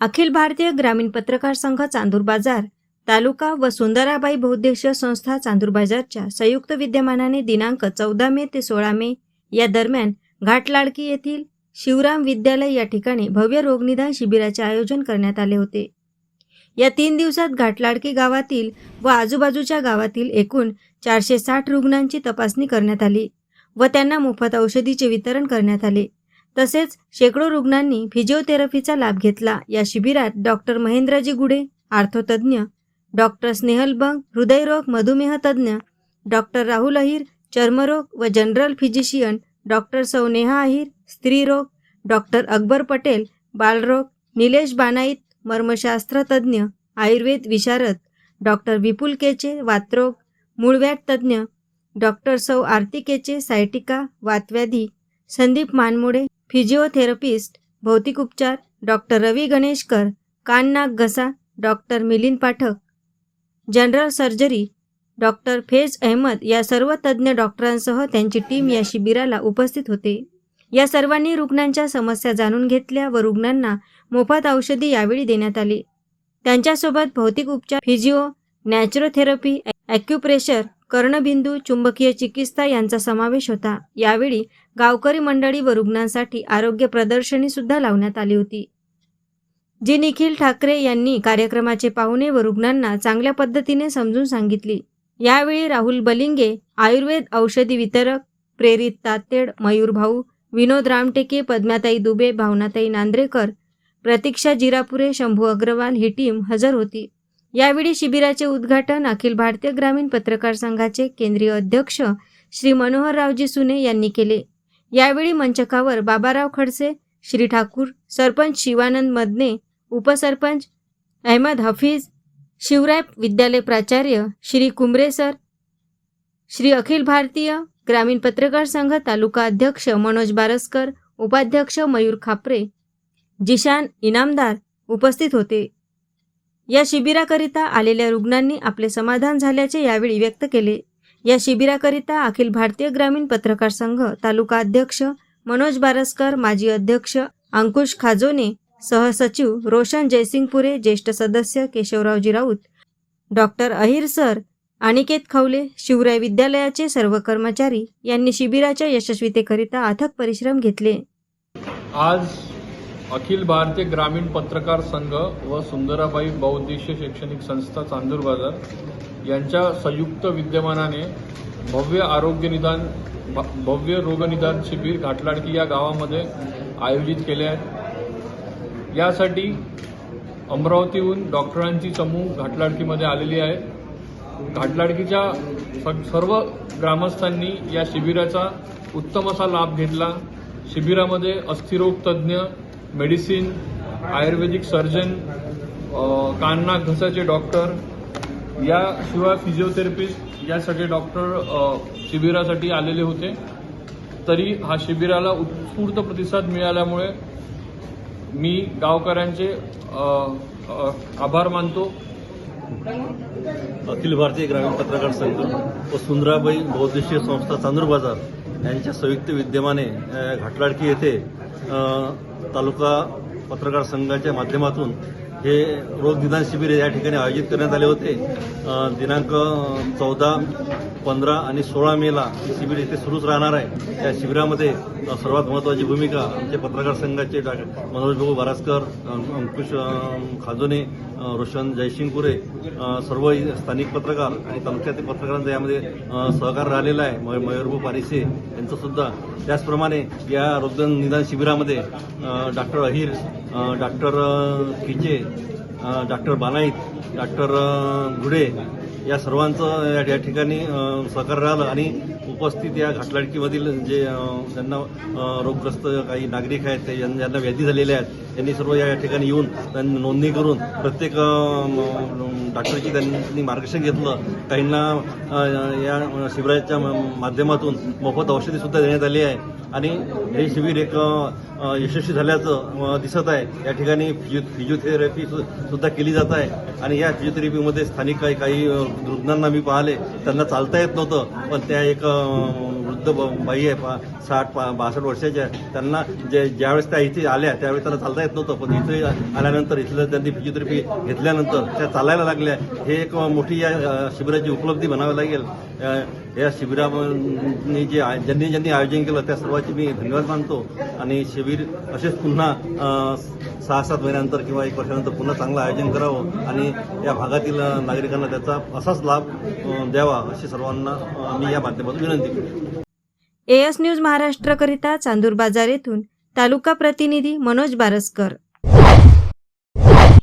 अखिल भारतीय ग्रामीण पत्रकार संघ चांदूर बाजार तालुका व सुंदराबाई बहुद्देशीय संस्था चांदूर बाजारच्या संयुक्त विद्यमानाने दिनांक चौदा मे ते सोळा मे या दरम्यान घाटलाडकी येथील शिवराम विद्यालय या ठिकाणी भव्य रोगनिदान शिबिराचे आयोजन करण्यात आले होते. या तीन दिवसात घाटलाडकी गावातील व आजूबाजूच्या गावातील एकूण चारशे साठ रुग्णांची तपासणी करण्यात आली व त्यांना मोफत औषधीचे वितरण करण्यात आले. तसेच शेकडो रुग्णांनी फिजिओथेरपीचा लाभ घेतला. या शिबिरात डॉक्टर महेंद्रजी गुडे आर्थोतज्ञ डॉक्टर स्नेहल बंग हृदयरोग मधुमेह तज्ज्ञ डॉक्टर राहुल अहिर चर्मरोग व जनरल फिजिशियन डॉक्टर सौ नेहा अहिर स्त्रीरोग डॉक्टर अकबर पटेल बालरोग निलेश बानाईत मर्मशास्त्र तज्ज्ञ आयुर्वेद विशारद डॉक्टर विपुल केचे वातरोग मूळव्याध तज्ज्ञ डॉक्टर सौ आरती केचे सायटिका वातव्याधी संदीप मानमोडे फिजिओथेरपिस्ट भौतिक उपचार डॉक्टर रवी गणेशकर काननाक घसा doctor Milind Pathak general surgery doctor Faiz Ahmed या सर्व तज्ज्ञ डॉक्टरांसह त्यांची टीम या शिबिराला उपस्थित होते. या सर्वांनी रुग्णांच्या समस्या जाणून घेतल्या व रुग्णांना मोफत औषधी यावेळी देण्यात आली. त्यांच्यासोबत भौतिक उपचार फिजिओ नॅचरोथेरपी ॲक्युप्रेशर कर्णबिंदू चुंबकीय चिकित्सा यांचा समावेश होता. यावेळी गावकरी मंडळी व रुग्णांसाठी आरोग्य प्रदर्शनी सुद्धा लावण्यात आली होती. जी निखिल ठाकरे यांनी कार्यक्रमाचे पाहुणे व रुग्णांना चांगल्या पद्धतीने समजून सांगितली. यावेळी राहुल बलिंगे आयुर्वेद औषधी वितरक प्रेरित तातेड मयूर भाऊ विनोद रामटेके पद्माताई दुबे भावनाताई नांद्रेकर प्रतीक्षा जिरापुरे शंभू अग्रवाल ही टीम हजर होती. यावेळी शिबिराचे उद्घाटन अखिल भारतीय ग्रामीण पत्रकार संघाचे केंद्रीय अध्यक्ष श्री मनोहररावजी सुने यांनी केले. यावेळी मंचकावर बाबाराव खडसे श्री ठाकूर सरपंच शिवानंद मदने उपसरपंच अहमद हफीज शिवराय विद्यालय प्राचार्य श्री कुंबरे सर श्री अखिल भारतीय ग्रामीण पत्रकार संघ तालुका अध्यक्ष मनोज बारसकर उपाध्यक्ष मयूर खापरे जिशान इनामदार उपस्थित होते. या शिबिराकरिता आलेल्या रुग्णांनी आपले समाधान झाल्याचे यावेळी व्यक्त केले. या शिबिराकरिता अखिल भारतीय ग्रामीण पत्रकार संघ तालुका अध्यक्ष मनोज बारसकर माजी अध्यक्ष अंकुश खाजोने सहसचिव रोशन जयसिंगपुरे ज्येष्ठ सदस्य केशवरावजी राऊत डॉक्टर अहिर सर अनिकेत खवले शिवराय विद्यालयाचे सर्व कर्मचारी यांनी शिबिराच्या यशस्वीतेकरिता अथक परिश्रम घेतले. आज अखिल भारतीय ग्रामीण पत्रकार संघ व सुंदराबाई बहुउद्देशीय शैक्षणिक संस्था चांदूर बाजार यांच्या संयुक्त विद्यमानाने भव्य आरोग्य निदान भ- भव्य रोगनिदान शिबिर घाटलाडकी या गावामध्ये आयोजित केले आहे यासाठी अमरावतीहून डॉक्टरांची चमू घाटलाडकीमध्ये आलेली आहे. घाटलाडकीच्या स- सर्व ग्रामस्थांनी या शिबिराचा उत्तम असा लाभ घेतला. शिबिरामध्ये अस्थिरोग तज्ज्ञ मेडिसिन आयुर्वेदिक सर्जन कानना घसाचे डॉक्टर याशिवाय फिजिओथेरपिस्ट या सगळे डॉक्टर शिबिरासाठी आलेले होते. तरी हा शिबिराला उत्स्फूर्त प्रतिसाद मिळाल्यामुळे मी गावकऱ्यांचे आभार मानतो. अखिल भारतीय ग्रामीण पत्रकार संघ व सुंदराबाई बहुद्देशीय संस्था चांदूर बाजार यांच्या संयुक्त विद्यमाने घाटलाडकी येथे तालुका पत्रकार संघाच्या माध्यमातून हे रोग निदान शिबिर या ठिकाणी आयोजित करण्यात आले होते. दिनांक चौदा पंधरा आणि सोळा मेला हे शिबिर इथे सुरूच राहणार आहे. या शिबिरामध्ये सर्वात महत्त्वाची भूमिका आमचे पत्रकार संघाचे डॉ. मनोज भाऊ बारासकर अंकुश खाजोने रोशन जयसिंगपुरे सर्व स्थानिक पत्रकार आणि तालुक्यातील पत्रकारांचा यामध्ये सहकार राहिलेला आहे. मय- मयूरभाऊ पारिसे यांचं सुद्धा. त्याचप्रमाणे या रोग निदान शिबिरामध्ये doctor Ahir doctor Kiche doctor Banait doctor Ghude या सर्वांचं या ठिकाणी सहकार्य राहिलं आणि उपस्थित या घाटलाडकीमधील जे ज्यांना रोगग्रस्त काही नागरिक आहेत ते ज्यांना व्याधी झालेल्या आहेत त्यांनी सर्व या ठिकाणी येऊन त्यांनी नोंदणी करून प्रत्येक डॉक्टरची त्यांनी मार्गदर्शन घेतलं. काहींना या शिबिराच्या माध्यमातून मोफत औषधीसुद्धा देण्यात आली आहे. आणि हे शिबिर एक यशस्वी झाल्याचं दिसत आहे. या ठिकाणी फिजिओ फिजिओथेरपी सुद्धा केली जात आहे. आणि या फिजिओथेरपीमध्ये स्थानिक काही काही वृद्धांना रुग्णांना मी पाहिले. त्यांना चालता येत नव्हतं. पण त्या एक वृद्ध ब- बाई आहे पा साठ पा बासष्ट वर्षाच्या त्यांना जे ज्यावेळेस त्या इथे आल्या त्यावेळेस त्यांना चालता येत नव्हतं. पण इथे आल्यानंतर इथलं त्यांनी फिजिओथेरपी घेतल्यानंतर त्या चालायला लागल्या. हे एक मोठी या शिबिराची उपलब्धी म्हणावी लागेल. या शिबिराने जे ज्यांनी ज्यांनी आयोजन केलं त्या सर्वांचे मी धन्यवाद मानतो. आणि शिबिर असेच पुन्हा सहा सात महिन्यानंतर किंवा एक वर्षानंतर पुन्हा चांगलं आयोजन करावं आणि या भागातील नागरिकांना त्याचा असाच लाभ द्यावा अशी सर्वांना मी या माध्यमातून विनंती करतो. एएस न्यूज महाराष्ट्रकरिता चांदूर बाजार येथून तालुका प्रतिनिधी मनोज बारसकर.